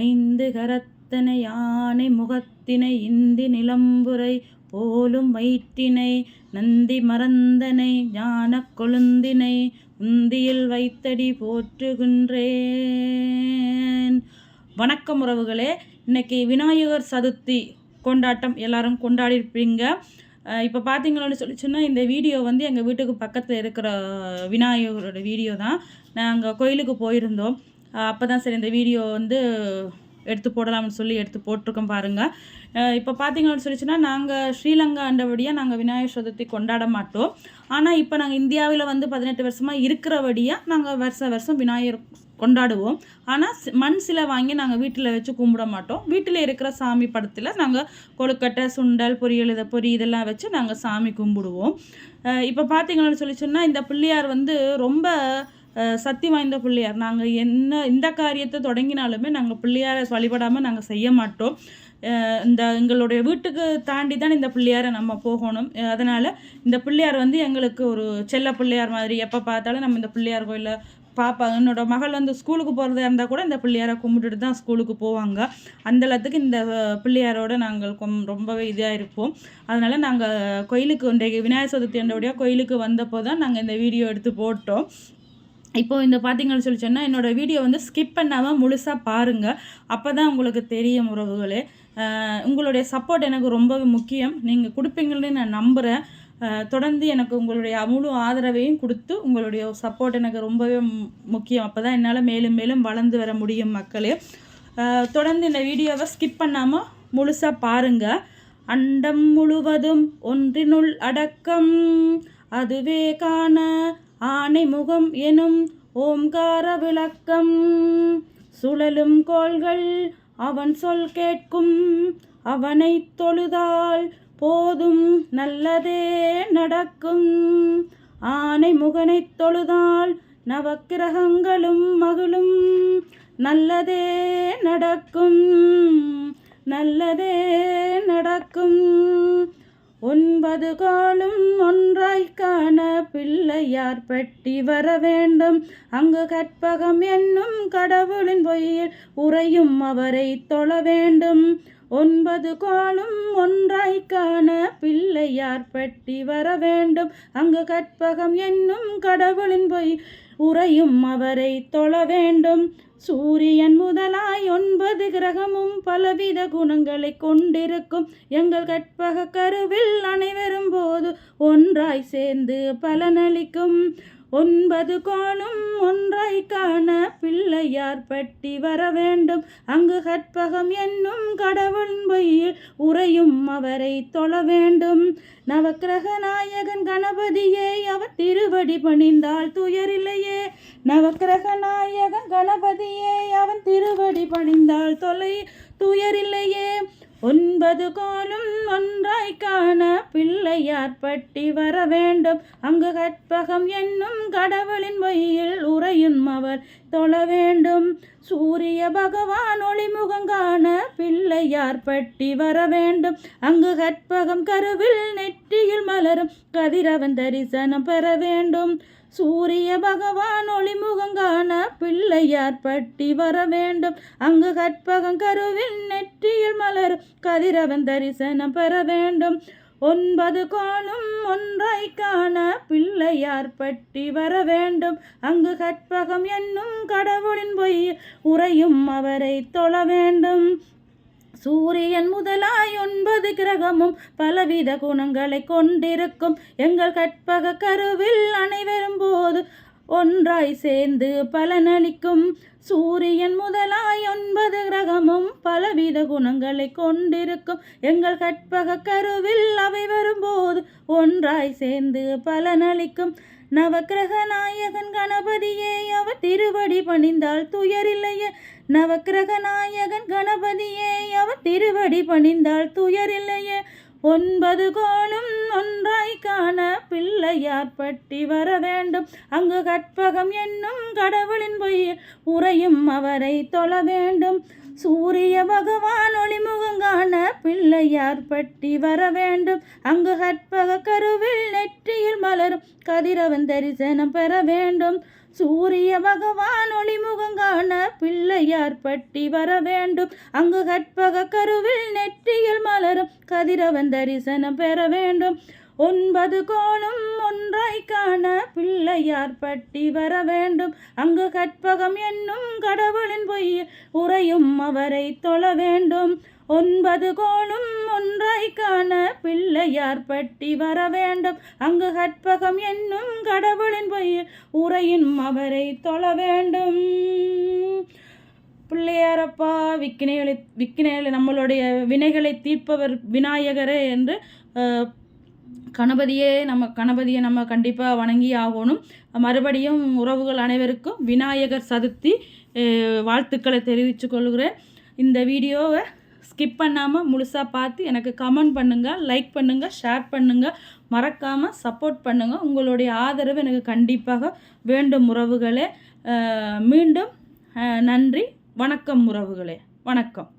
ஐந்து கரத்தனை யானை முகத்தினை இந்தி நிலம்புரை போலும் வயிற்றினை நந்தி மறந்தனை ஞானக் கொழுந்தினை உந்தியில் வைத்தடி போற்றுகின்றேன். வணக்கம் உறவுகளே. இன்னைக்கு விநாயகர் சதுர்த்தி கொண்டாட்டம் எல்லாரும் கொண்டாடிருப்பீங்க. இப்போ பார்த்தீங்களோன்னு சொல்லி சொன்னால் இந்த வீடியோ வந்து எங்கள் வீட்டுக்கு பக்கத்தில் இருக்கிற விநாயகரோட வீடியோ தான் நாங்கள் கோயிலுக்கு போயிருந்தோம். அப்போ தான் சரி இந்த வீடியோ வந்து எடுத்து போடலாம்னு சொல்லி எடுத்து போட்டிருக்கோம் பாருங்கள் இப்போ பார்த்தீங்கன்னு சொல்லிச்சுன்னா நாங்கள் ஸ்ரீலங்கா ஆண்டபடியாக நாங்கள் விநாயகர் சதுர்த்தி கொண்டாட மாட்டோம். ஆனால் இப்போ நாங்கள் இந்தியாவில் வந்து பதினெட்டு வருஷமாக இருக்கிறபடியாக நாங்கள் வருஷம் வருஷம் விநாயகர் கொண்டாடுவோம். ஆனால் மண் சிலை வாங்கி நாங்கள் வீட்டில் வச்சு கும்பிட மாட்டோம். வீட்டில் இருக்கிற சாமி படத்தில் நாங்கள் கொழுக்கட்டை சுண்டல் பொரியல் இதை பொரி இதெல்லாம் வச்சு நாங்கள் சாமி கும்பிடுவோம். இப்போ பார்த்தீங்கன்னு சொல்லி சொன்னால் இந்த பிள்ளையார் வந்து ரொம்ப சக்தி வாய்ந்த பிள்ளையார். நாங்கள் என்ன இந்த காரியத்தை தொடங்கினாலுமே நாங்கள் பிள்ளையாரை வழிபடாமல் நாங்கள் செய்ய மாட்டோம். இந்த எங்களுடைய வீட்டுக்கு தாண்டி தான் இந்த பிள்ளையாரை நம்ம போகணும். அதனால் இந்த பிள்ளையார் வந்து எங்களுக்கு ஒரு செல்ல பிள்ளையார் மாதிரி. எப்போ பார்த்தாலும் நம்ம இந்த பிள்ளையார் கோயிலில் பாப்பா என்னோட மகள் வந்து ஸ்கூலுக்கு போகிறதா இருந்தால் கூட இந்த பிள்ளையாரை கும்பிட்டுட்டு தான் ஸ்கூலுக்கு போவாங்க. அந்த அளத்துக்கு இந்த பிள்ளையாரோட நாங்கள் கொம் ரொம்பவே இதாக இருப்போம். அதனால் நாங்கள் கோயிலுக்கு இன்றைக்கு விநாயகர் சதுர்த்தி அண்டோடைய கோயிலுக்கு வந்தப்போ தான் நாங்கள் இந்த வீடியோ எடுத்து போட்டோம். இப்போ இந்த பார்த்தீங்கன்னு சொல்லி சொன்னால் என்னோடய வீடியோ வந்து ஸ்கிப் பண்ணாமல் முழுசாக பாருங்கள் அப்போ தான் உங்களுக்கு தெரியும் உறவுகளே. உங்களுடைய சப்போர்ட் எனக்கு ரொம்பவே முக்கியம். நீங்கள் கொடுப்பீங்கன்னு நான் நம்புகிறேன் தொடர்ந்து எனக்கு உங்களுடைய முழு ஆதரவையும் கொடுத்து உங்களுடைய சப்போர்ட் எனக்கு ரொம்பவே முக்கியம். அப்போ தான் என்னால் மேலும் மேலும் வளர்ந்து வர முடியும் மக்களே. தொடர்ந்து இந்த வீடியோவை ஸ்கிப் பண்ணாமல் முழுசாக பாருங்கள் அண்டம் முழுவதும் ஒன்றினுள் அடக்கம். அதுவே காண ஆனை முகம் எனும் ஓம்கார விளக்கம். சுழலும் கோள்கள் அவன் சொல் கேட்கும். அவனை தொழுதால் போதும் நல்லதே நடக்கும். ஆனை முகனை தொழுதால் நவக்கிரகங்களும் மகிழும். நல்லதே நடக்கும். நல்லதே நடக்கும். ஒன்பது காலும் ஒன்றாய் காண பிள்ளையார் பெட்டி வர வேண்டும். அங்கு கற்பகம் என்னும் கடவுளின் பொய்யில் உறையும் அவரை தொழ வேண்டும். ஒன்பது காலும் ஒன்றாய் காண பிள்ளையார் பெட்டி வர வேண்டும். அங்கு கற்பகம் என்னும் கடவுளின் பொய் உறையும் அவரை தொழ வேண்டும். சூரியன் முதலாய் ஒன்பது கிரகமும் பலவித குணங்களை கொண்டிருக்கும். எங்கள் கற்பக கருவில் அனைவரும் போது ஒன்றாய் சேர்ந்து பலனளிக்கும். ஒன்பது கோணும் ஒன்றாய் காண பிள்ளையார் பட்டி வர வேண்டும். அங்கு கற்பகம் என்னும் கடவுள் பொய்யில் உறையும் அவரை தொழ வேண்டும். நவக்கிரக நாயகன் கணபதியே அவர் திருவடி பணிந்தால் துயரில்லையே. நவக்கிரக நாயகன் கணபதியே அவன் திருவடி பணிந்தால் தொலை துயரில்லையே. ஒன்பது கோலும் ஒன்றாய் காண பிள்ளையார் பட்டி வர வேண்டும். அங்கு கற்பகம் என்னும் கடவுளின் வழியில் உறையும் அவர் தொழ வேண்டும். சூரிய பகவான் ஒளிமுகங்கான பிள்ளையார் பட்டி வர வேண்டும். அங்கு கற்பகம் கருவில் நெற்றியில் மலரும் கதிரவன் தரிசனம் பெற வேண்டும். சூரிய பகவான் ஒளிமுகங்கான பிள்ளையார் பட்டி வர வேண்டும். அங்கு கற்பகம் கருவில் நெற்றியில் மலர் கதிரவன் தரிசனம் பெற வேண்டும். ஒன்பது கோளும் ஒன்றாய் காண பிள்ளையார் பட்டி வர வேண்டும். அங்கு கற்பகம் என்னும் கடவுளின் பொய் உறையும் அவரை தொழ வேண்டும். சூரியன் முதலாய் ஒன்பது கிரகமும் பலவித குணங்களை கொண்டிருக்கும். எங்கள் கற்பக கருவில் அனைவரும் போது ஒன்றாய் சேர்ந்து பலனளிக்கும். சூரியன் முதலாய் ஒன்பது கிரகமும் பலவித குணங்களை கொண்டிருக்கும். எங்கள் கற்பக கருவில் அவை வரும்போது ஒன்றாய் சேர்ந்து பலனளிக்கும். நவக்கிரக நாயகன் கணபதியே அவர் திருவடி பணிந்தால் துயரில்லையே நவக்கிரக நாயகன் கண திருவடி பணிந்தால் துயரில்லையே. ஒன்பது கோளும் ஒன்றாய் காண பிள்ளையார் பட்டி வர வேண்டும். அங்கு கற்பகம் என்னும் கடவுளின் பொய் உறையும் அவரை தொழ வேண்டும். சூரிய பகவான் ஒளிமுகம் காண பிள்ளையார் பட்டி வர வேண்டும். அங்கு கற்பக கருவில் நெற்றியில் மலரும் கதிரவன் தரிசனம் பெற வேண்டும். சூரிய பகவான் ஒளிமுகங்கான பிள்ளையார் பட்டி வர வேண்டும். அங்கு கற்பக கருவில் நெற்றியில் மலரும் கதிரவன் தரிசனம் பெற வேண்டும். ஒன்பது கோணம் ஒன்றாய் காண பிள்ளையார் பட்டி வர வேண்டும். அங்கு கற்பகம் என்னும் கடவுளின் பொய் உறையும் அவரை தொழ வேண்டும். ஒன்பது கோணும் ஒன்றாய் காண பிள்ளையார் பட்டி வர வேண்டும். அங்கு கற்பகம் என்னும் கடவுளின் பொய் உரையின் அவரை தொழ வேண்டும். பிள்ளையாரப்பா விக்கினைகளை விக்கினைகளை நம்மளுடைய வினைகளை தீர்ப்பவர் விநாயகரே என்று கணபதியே நம்ம கணபதியை நம்ம கண்டிப்பாக வணங்கி ஆகணும். மறுபடியும் உறவுகள் அனைவருக்கும் விநாயகர் சதுர்த்தி வாழ்த்துக்களை தெரிவித்து கொள்கிறேன். இந்த வீடியோவை ஸ்கிப் பண்ணாமல் முழுசாக பார்த்து எனக்கு கமெண்ட் பண்ணுங்கள் லைக் பண்ணுங்கள் ஷேர் பண்ணுங்கள் மறக்காமல் சப்போர்ட் பண்ணுங்கள் உங்களுடைய ஆதரவு எனக்கு கண்டிப்பாக வேண்டும் உறவுகளே. மீண்டும் நன்றி. வணக்கம் உறவுகளே. வணக்கம்.